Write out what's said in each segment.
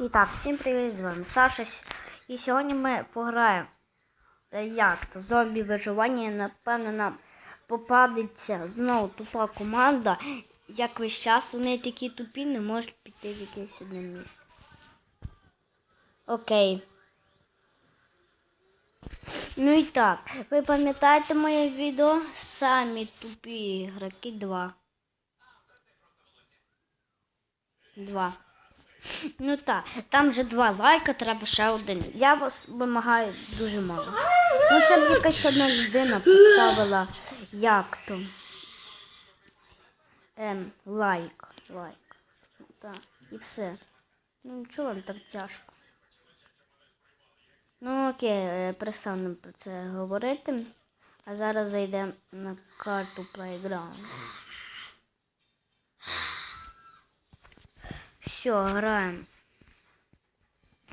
І так, всім привіт, з вами Саша. І сьогодні ми пограємо е, як то зомбі виживання. Напевно, нам попадеться знову тупа команда. Як весь час вони такі тупі, не можуть піти в якесь одне місце. Окей. Ну і так, ви пам'ятаєте моє відео? Самі тупі ігроки 2. 2. Ну так, там вже два лайка, треба ще один. Я вас вимагаю дуже мало. Ну, щоб якась одна людина поставила як то. Ем, лайк. Лайк. Так, і все. Ну чого вам так тяжко? Ну окей, е, перестанемо про це говорити. А зараз зайдемо на карту Playground. Все, граємо.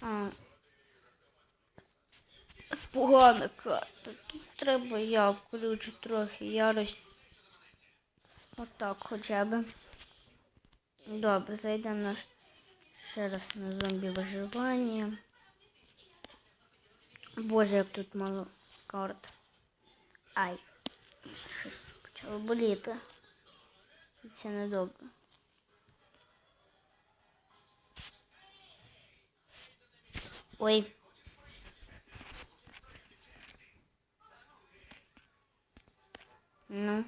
А. Погана карта. Тут треба я включу трохи ярость. Отак хоча б. Добре, зайдемо на ще раз на зомбі виживання. Боже, як тут мало карт. Ай. Щось почало боліти. Це не Ой. Ну.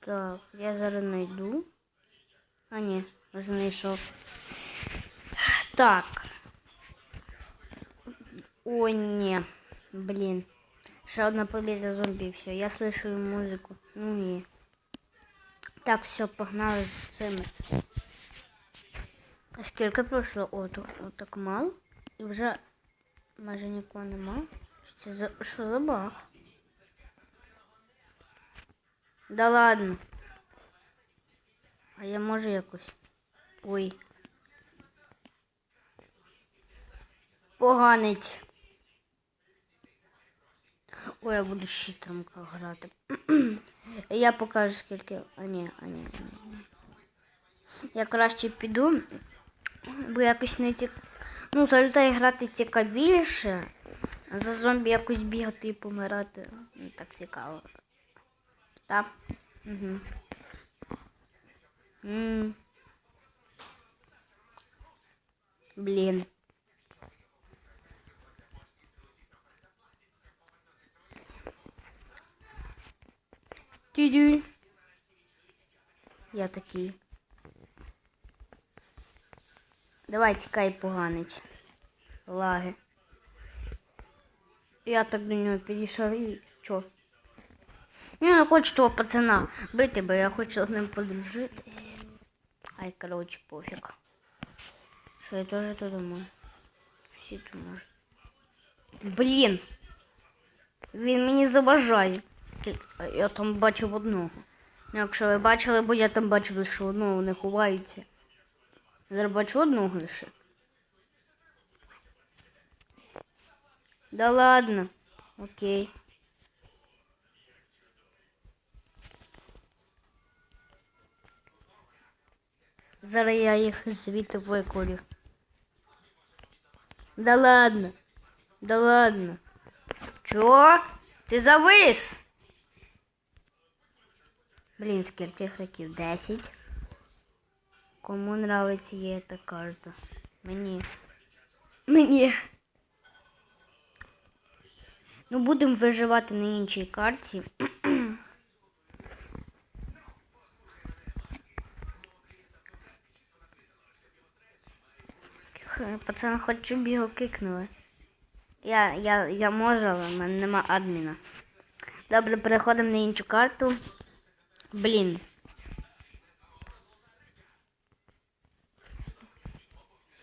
Так, я зараз знайду. А ні, вже знайшов. Так. Ой, ні. Блін. Ще одна побіда зомбі, все. Я слышу музику. Ну ні. Так, все, погнали з цими. А скільки пройшло? О, тут так мало. І вже майже нікого нема. Що за, що за баг? Да ладно. А я можу якось. Ой. Поганець. Ой, я буду щитром грати. я покажу скільки. А ні, а ні. Я краще піду, бо якось не цік... Ну, за грати цікавіше, а за зомбі якось бігати і помирати. Не так цікаво. Так? Угу. Блін. Тю-дю. Я такий. Давай тікай, поганець. Лаги. Я так до нього підійшов і чо? Я не хочу того пацана бити, бо я хочу з ним подружитись. Ай, короче, пофіг. Що я теж то думаю? Всі тут можуть. Блін. Він мені заважає. Я там бачив одного. Ну, Якщо ви бачили, бо я там бачив лише одного, вони ховаються. Зараз бачу одного лише. Да ладно. Окей. Зараз я їх звідти виколю. Да ладно. Да ладно. Чо? Ти завис? Блін, скільки ігроків? Десять. Кому нравиться є та карта? Мені. Мені. Ну, будемо виживати на іншій карті. Пацан хоч щоб його кикнули. Я, я, я можу, але в мене нема адміна. Добре, переходимо на іншу карту. Блін.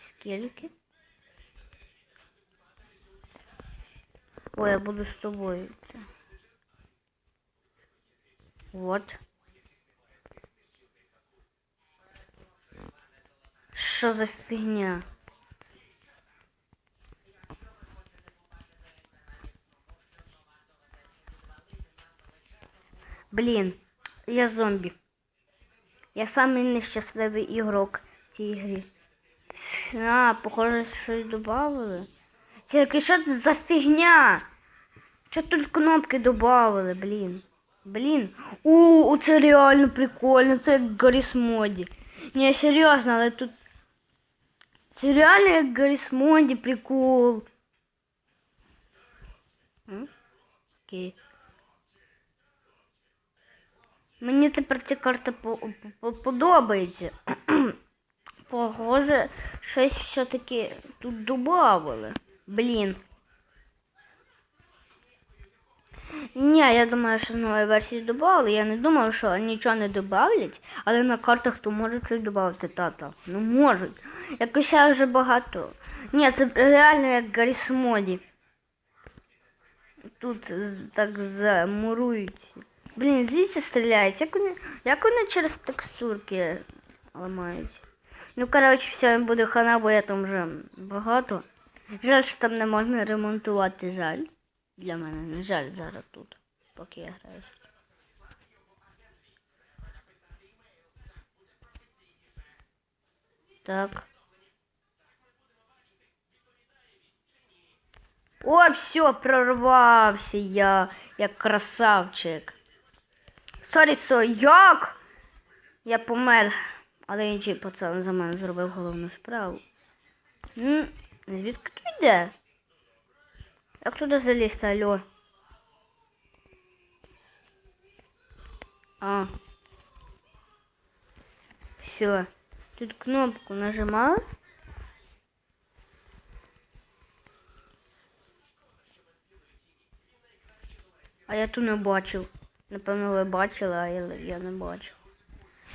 Скільки? Ой, я буду з тобою. йти. Вот. Що за фігня? Блін, я зомбі. Я самий нещасливий ігрок в цій грі. А, похоже, щось додавали. Тільки що це за фігня? Що тут кнопки додавали, блін? Блін. У, це реально прикольно, це як Гарріс Моді. Ні, серйозно, але тут. Це реально як Гарріс Моді, прикол. Окей. Мені тепер ця карта по- по- подобається. Похоже, щось все-таки тут додавали. Блін. Ні, я думаю, що з нової версії додавали. Я не думав, що нічого не додавлять, але на картах то можуть щось додати, тата. Ну можуть. Якось я вже багато. Ні, це реально як Гарріс Моді. Тут так замурують. Блін, звідси стріляють. Як вони, як вони через текстурки ламають? Ну, коротше, все, буде хана, бо я там вже багато. Жаль, що там не можна ремонтувати, жаль. Для мене не жаль зараз тут, поки я граю. Так. О, все, прорвався я, як красавчик. Сорі, со, як? Я помер, але інший пацан за мене зробив головну справу. М, Звідки тут йде? Як туди залізти, алло? А. Все. Тут кнопку нажимала. А я ту не бачив. Напевно, ви бачили, а я, не бачив.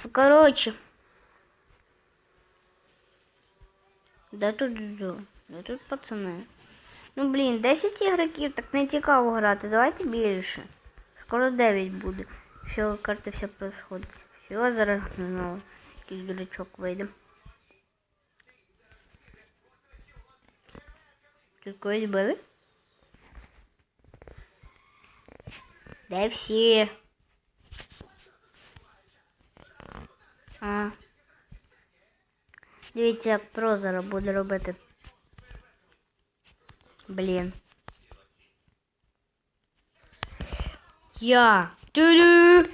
Ну, коротше. Де тут зо? Де тут пацани? Ну блін, 10 ігроків, так не цікаво грати. Давайте більше. Скоро 9 буде. Все, карти все происходить. Все, зараз знову якийсь дурачок вийде. Тут когось били? Де всі? А. Дивіться, як про зараз буде робити. Блін. Я. Тю-дю!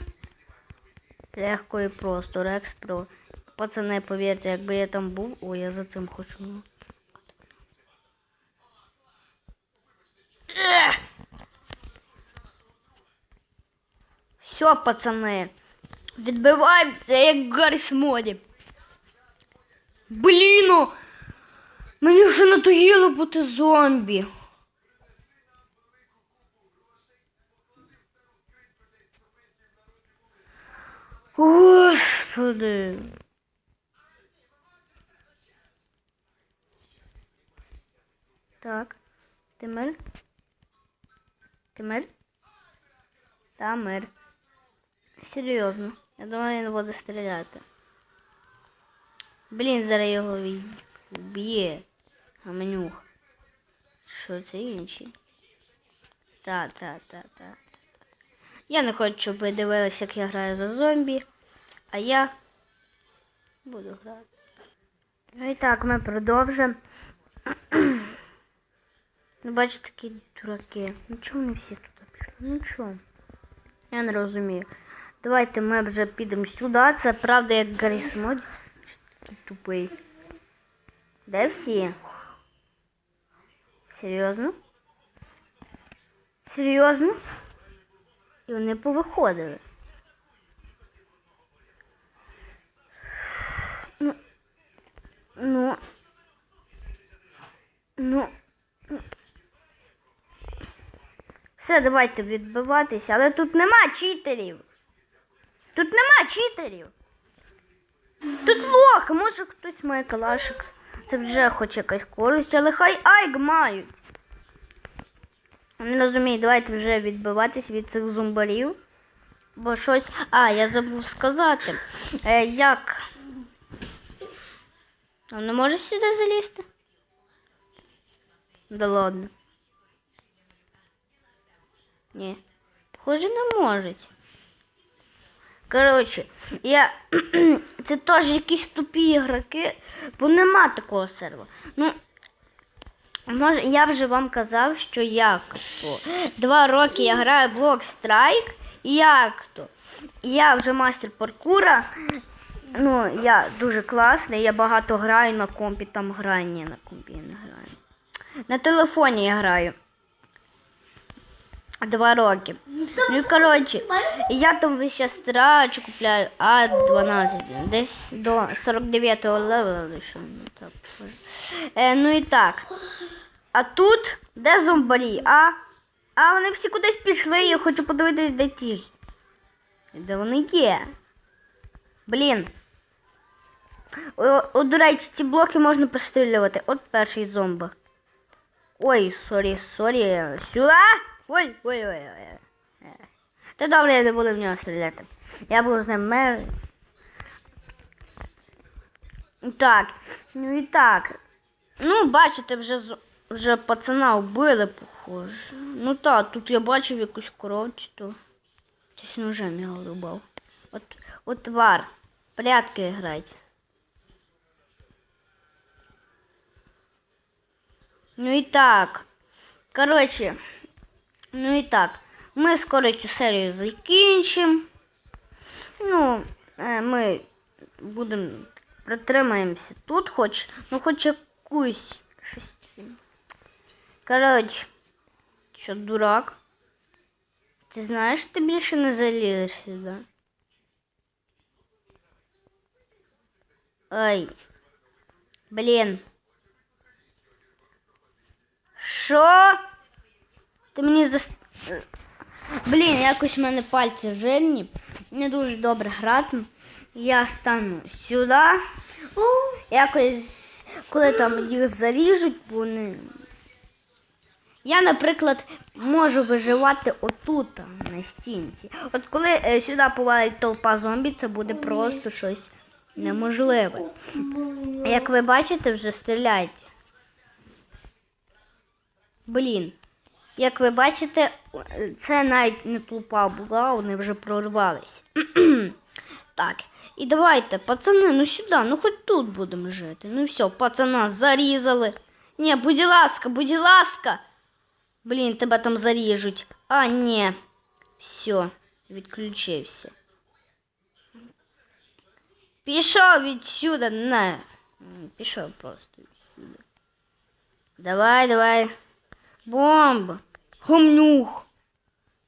Легко і просто, Рекс Про. Пацани, повірте, якби я там був, о, я за цим хочу. Все, пацани. Відбиваємося, як Гарріс Моді. Блін! ну, Мені вже надоїло бути зомбі. Господи. Так. Ти мир? Ти мир? Та мир. Серйозно. Я думаю, він буде стріляти. Блін, зараз його вб'є. Гamenюх. Що це інші? Та, та, та, та. Я не хочу, щоб ви дивилися, як я граю за зомбі. А я буду грати. Ну і так, ми продовжимо. Ну, бачите, такі дураки. Ну чому вони всі тут пішли? Ну чому? Я не розумію. Давайте ми вже підемо сюди. Це правда, як Гарріс. Що тупий. Де всі? Серйозно? Серйозно? І вони повиходили. Ну. Ну. Ну. Все, давайте відбиватися, але тут нема читерів. Тут нема читерів. Тут лох, може хтось має калашик. Це вже хоч якась користь, але хай айг мають. Не розумію, давайте вже відбиватись від цих зомбарів. Бо щось. А, я забув сказати. Е, як? А не може сюди залізти? Да ладно. Ні. Похоже, не можуть. Коротше, я. Це теж якісь тупі ігроки, бо нема такого сервера. Ну, може, я вже вам казав, що як то. Два роки я граю Strike, і як то. Я вже мастер паркура. Ну, я дуже класний, я багато граю на компі, там граю, ні, на компі я не граю. На телефоні я граю. Два роки. Ну і коротше, я там весь час трачу, купляю А12, десь до 49-го левела лише. Ну, так, е, ну і так. А тут де зомбарі? А? А вони всі кудись пішли, я хочу подивитись, де ті. Де вони є? Блін. О, о, до речі, ці блоки можна прострілювати. От перший зомба. Ой, сорі, сорі. Сюди! Ой, ой, ой, ой. Та добре, я не буду в нього стріляти. Я буду з ним мер. Так, ну і так. Ну, бачите, вже вже пацана вбили, похоже. Ну так, тут я бачив якусь коровчату. Хтось ножем його рубав. От, от твар. Порядки грайте. Ну і так. Коротше, ну і так. Ми скоро цю серію закінчимо. Ну, е, ми будемо протримаємося тут, хоч, ну хоч якусь щось. Коротше, що дурак? Ти знаєш, ти більше не залізеш сюди. Ой. Блін. Що? Ти мені зас... Блін, якось в мене пальці жирні. Не дуже добре грати. Я стану сюди. Якось, коли там їх заріжуть, вони. Я, наприклад, можу виживати отут, на стінці. От коли е, сюди повалить толпа зомбі, це буде просто щось неможливе. Як ви бачите, вже стріляють. Блін. Як ви бачите, це навіть не толпа була, вони вже прорвались. так, і давайте, пацани, ну сюди, ну хоч тут будемо жити. Ну все, пацана зарізали. Ні, будь ласка, будь ласка. Блін, тебе там заріжуть. А, ні. Все, відключився. Пішов відсюди, не. Пішов просто відсюди. Давай, давай. Бомба. Гомнюх.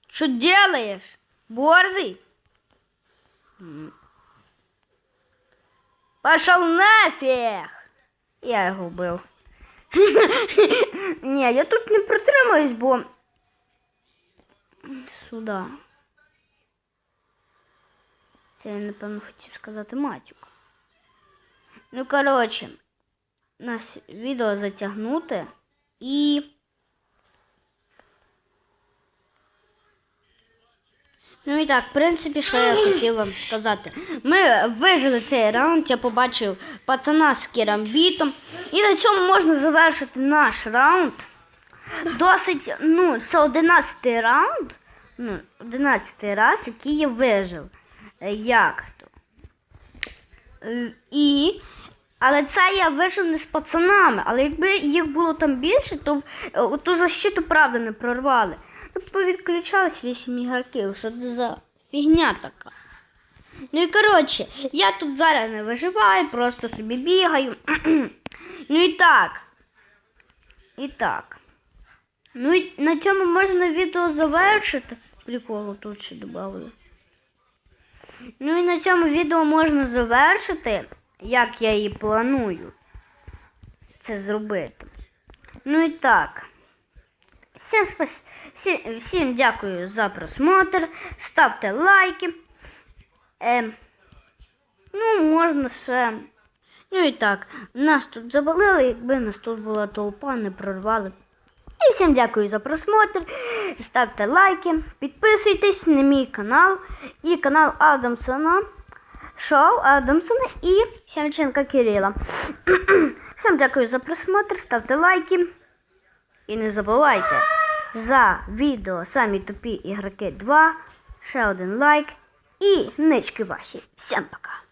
Что делаешь? Борзый? Пошел нафіг. Я його вбив. Ні, я тут не протримаюсь, бо сюди. Це я, напевно, хотів сказати матюк. Ну, коротше, нас відео затягнути і. Ну і так, в принципі, що я хотів вам сказати. Ми вижили цей раунд, я побачив пацана з керамбітом. І на цьому можна завершити наш раунд. Досить, ну, це 11 раунд. Ну, 11 раз, який я вижив. Е, Як то? Е, І. Але це я вижив не з пацанами. Але якби їх було там більше, то е, ту защиту правда не прорвали. Ну, повідключались вісім ігроків. Що це за фігня така? Ну і коротше, я тут зараз не виживаю, просто собі бігаю. ну і так. І так. Ну і на цьому можна відео завершити. Приколу тут ще додали. Ну і на цьому відео можна завершити, як я і планую це зробити. Ну і так. Всім, спас... всім, дякую за просмотр. Ставте лайки. Е, ну, можна ще. Ну і так, нас тут завалили, якби нас тут була толпа, не прорвали. І всім дякую за просмотр. Ставте лайки, підписуйтесь на мій канал і канал Адамсона. Шоу Адамсона і Сямченка Кирила. Всім дякую за просмотр, ставте лайки. І не забувайте за відео самі тупі ігроки 2. Ще один лайк. і нички ваші. Всім пока.